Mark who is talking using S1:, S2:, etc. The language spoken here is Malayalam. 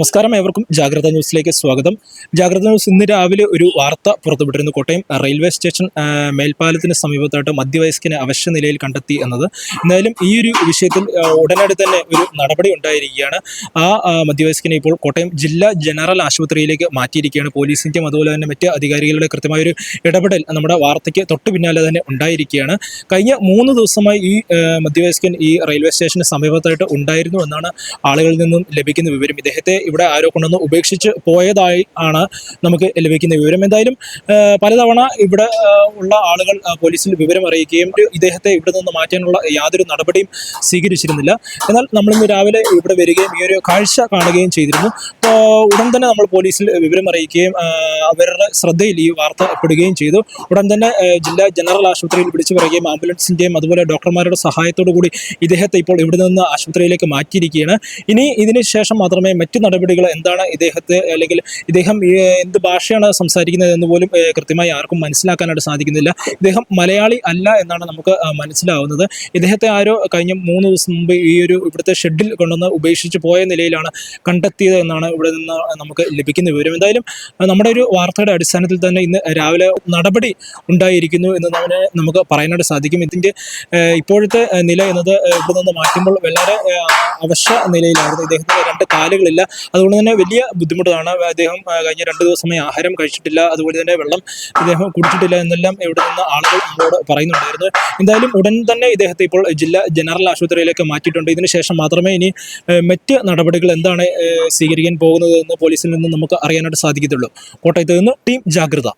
S1: നമസ്കാരം ഏവർക്കും ജാഗ്രത ന്യൂസിലേക്ക് സ്വാഗതം. ജാഗ്രത ന്യൂസ് ഇന്ന് രാവിലെ ഒരു വാർത്ത പുറത്തുവിട്ടിരുന്നു കോട്ടയം റെയിൽവേ സ്റ്റേഷൻ മേൽപ്പാലത്തിന് സമീപത്തായിട്ട് മധ്യവയസ്കനെ അവശ്യ നിലയിൽ കണ്ടെത്തി എന്നത്. എന്തായാലും ഈ ഒരു വിഷയത്തിൽ ഉടനടി തന്നെ ഒരു നടപടി ഉണ്ടായിരിക്കുകയാണ്. ആ, മധ്യവയസ്കനെ ഇപ്പോൾ കോട്ടയം ജില്ലാ ജനറൽ ആശുപത്രിയിലേക്ക് മാറ്റിയിരിക്കുകയാണ് പോലീസിന്റെയും അതുപോലെ തന്നെ മറ്റ് അധികാരികളുടെ കൃത്യമായ ഒരു ഇടപെടൽ നമ്മുടെ വാർത്തയ്ക്ക് തൊട്ടു പിന്നാലെ തന്നെ ഉണ്ടായിരിക്കുകയാണ്. കഴിഞ്ഞ മൂന്ന് ദിവസമായി ഈ മധ്യവയസ്കൻ ഈ റെയിൽവേ സ്റ്റേഷന് സമീപത്തായിട്ട് ഉണ്ടായിരുന്നു എന്നാണ് ആളുകളിൽ നിന്നും ലഭിക്കുന്ന വിവരം. ഇദ്ദേഹത്തെ ഇവിടെ ആരോ കൊണ്ടുവന്ന് ഉപേക്ഷിച്ച് പോയതായി ആണ് നമുക്ക് ലഭിക്കുന്ന വിവരം. എന്തായാലും പലതവണ ഇവിടെ ഉള്ള ആളുകൾ പോലീസിൽ വിവരം അറിയിക്കുകയും ഇദ്ദേഹത്തെ ഇവിടെ നിന്ന് മാറ്റാനുള്ള യാതൊരു നടപടിയും സ്വീകരിച്ചിരുന്നില്ല. എന്നാൽ നമ്മളിന്ന് രാവിലെ ഇവിടെ വരികയും ഈ ഒരു കാഴ്ച കാണുകയും ചെയ്തിരുന്നു. ഉടൻ തന്നെ നമ്മൾ പോലീസിൽ വിവരം അറിയിക്കുകയും അവരുടെ ശ്രദ്ധയിൽ ഈ വാർത്ത പെടുകയും ചെയ്തു. ഉടൻ തന്നെ ജില്ലാ ജനറൽ ആശുപത്രിയിൽ വിളിച്ചു പറയുകയും ആംബുലൻസിന്റെയും അതുപോലെ ഡോക്ടർമാരുടെ സഹായത്തോടു കൂടി ഇദ്ദേഹത്തെ ഇപ്പോൾ ഇവിടെ നിന്ന് ആശുപത്രിയിലേക്ക് മാറ്റിയിരിക്കുകയാണ്. ഇനി ഇതിന് ശേഷം മാത്രമേ മറ്റു നടപടികൾ എന്താണ് ഇദ്ദേഹത്തെ അല്ലെങ്കിൽ ഇദ്ദേഹം എന്ത് ഭാഷയാണ് സംസാരിക്കുന്നത് എന്ന് പോലും കൃത്യമായി ആർക്കും മനസ്സിലാക്കാനായിട്ട് സാധിക്കുന്നില്ല. ഇദ്ദേഹം മലയാളി അല്ല എന്നാണ് നമുക്ക് മനസ്സിലാവുന്നത്. ഇദ്ദേഹത്തെ ആരോ കഴിഞ്ഞ മൂന്ന് ദിവസം മുമ്പ് ഈ ഒരു ഇവിടുത്തെ ഷെഡിൽ കൊണ്ടുവന്ന് ഉപേക്ഷിച്ച് പോയ നിലയിലാണ് കണ്ടെത്തിയത് എന്നാണ് ഇവിടെ നിന്ന് നമുക്ക് ലഭിക്കുന്ന വിവരം. എന്തായാലും നമ്മുടെ ഒരു വാർത്തയുടെ അടിസ്ഥാനത്തിൽ തന്നെ ഇന്ന് രാവിലെ നടപടി ഉണ്ടായിരിക്കുന്നു എന്ന് നമുക്ക് പറയാനായിട്ട് സാധിക്കും. ഇതിന്റെ ഇപ്പോഴത്തെ നില എന്നത് ഇവിടെ നിന്ന് മാറ്റുമ്പോൾ വളരെ ഏഹ് അവശ്യ നിലയിലായിരുന്നു. ഇദ്ദേഹത്തിന് രണ്ട് കാലുകളില്ല. അതുകൊണ്ട് തന്നെ വലിയ ബുദ്ധിമുട്ടാണ് അദ്ദേഹം കഴിഞ്ഞ രണ്ട് ദിവസമായി ആഹാരം കഴിച്ചിട്ടില്ല. അതുപോലെ തന്നെ വെള്ളം ഇദ്ദേഹം കുടിച്ചിട്ടില്ല എന്നെല്ലാം ഇവിടെ നിന്ന് ആളുകൾ നമ്മളോട് പറയുന്നുണ്ടായിരുന്നു. എന്തായാലും ഉടൻ തന്നെ ഇദ്ദേഹത്തെ ഇപ്പോൾ ജില്ലാ ജനറൽ ആശുപത്രിയിലേക്ക് മാറ്റിയിട്ടുണ്ട്. ഇതിനുശേഷം മാത്രമേ ഇനി മറ്റ് നടപടികൾ എന്താണ് സ്വീകരിക്കാൻ പോകുന്നത് എന്ന് പോലീസിൽ നിന്ന് നമുക്ക് അറിയാനായിട്ട് സാധിക്കത്തുള്ളൂ. കോട്ടയത്ത് നിന്ന് ടീം ജാഗ്രത.